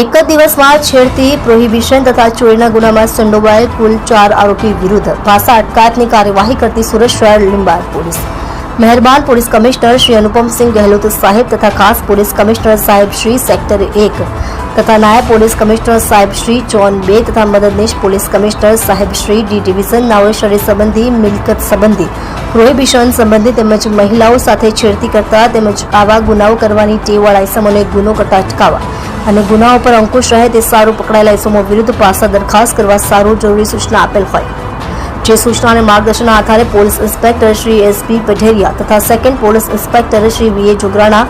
એક જ દિવસમાં છેડતી પ્રોહિબિશન તથા ચોરીના ગુનામાં સંડોવાયેલ કુલ ચાર આરોપી વિરુદ્ધ ભાષા અટકાયતની કાર્યવાહી કરતી સુરત શહેર લીંબાદ પોલીસ. મહેરબાન પોલીસ કમિશનર શ્રી અનુપમસિંહ ગહેલોત સાહેબ તથા ખાસ પોલીસ કમિશનર સાહેબ શ્રી સેક્ટર એક તથા નાયબ પોલીસ કમિશનર સાહેબ શ્રી જોન બે તથા મદદનીશ પોલીસ કમિશનર સાહેબ શ્રી ડી ડિવિઝન નાઓએ સંબંધી, મિલકત સંબંધી પ્રોહિબિશન સંબંધી તેમજ મહિલાઓ સાથે છેડતી કરતા તેમજ આવા ગુનાઓ કરવાની ટેવવાળા ઇસમોને ગુનો કરતા અટકાવવા. અને ગુનાઓ પર અંકુશ રહે તે સારું પકડાયેલા ઇસમો વિરુદ્ધ પાસા દરખાસ્ત કરવા સારું જરૂરી સૂચના આપેલ હોય. જે સૂચના અને માર્ગદર્શનના આધારે police inspector Shri SP Padheriya તથા second police inspector Shri VA Jograna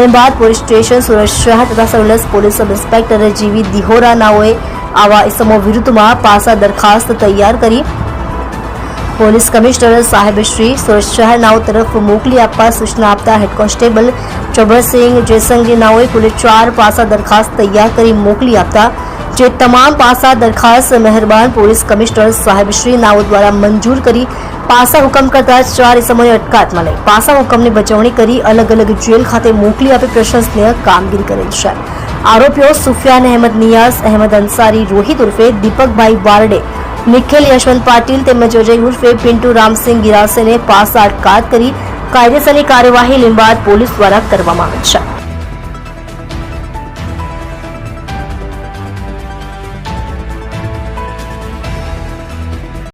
Limbayat police station, Surat શહેર તથા સર્વેલન્સ પોલીસ સબ ઇન્સ્પેક્ટર જીવી દિહોરાનાઓએ આવા ઇસમો વિરુદ્ધમાં પાસા દરખાસ્ત તૈયાર કરી પોલીસ કમિશનર સાહેબ શ્રી સુરત શહેર નાઓ તરફ મોકલી આપવા સૂચના આપતા હેડ કોન્સ્ટેબલ ચબરસિંહ જયસંગીનાઓએ કુલ ચાર પાસા દરખાસ્ત તૈયાર કરી મોકલી આપતા, જે તમામ પાસા દરખાસ્ત મહેરબાન પોલીસ કમિશનર સાહેબ શ્રી નાઓ દ્વારા મંજૂર કરી પાસા હુકમ કરતા ચાર સમયે અટકાયતમાં લઈ પાસા હુકમની બચવણી કરી અલગ અલગ જેલ ખાતે મોકલી આપી પ્રશંસનીય કામગીરી કરેલ છે. આરોપીઓ સુફિયાન અહેમદ નિયાઝ, અહેમદ અંસારી, રોહિત ઉર્ફે દીપકભાઈ બારડે નિખિલ યશવંત પાટીલ તેમજ અજય ઉર્ફે પિન્ટુ રામસિંહ ગિરાસેને પાસ અટકાત કરી કાયદેસરની કાર્યવાહી લીંબાદ પોલીસ દ્વારા કરવામાં આવે છે.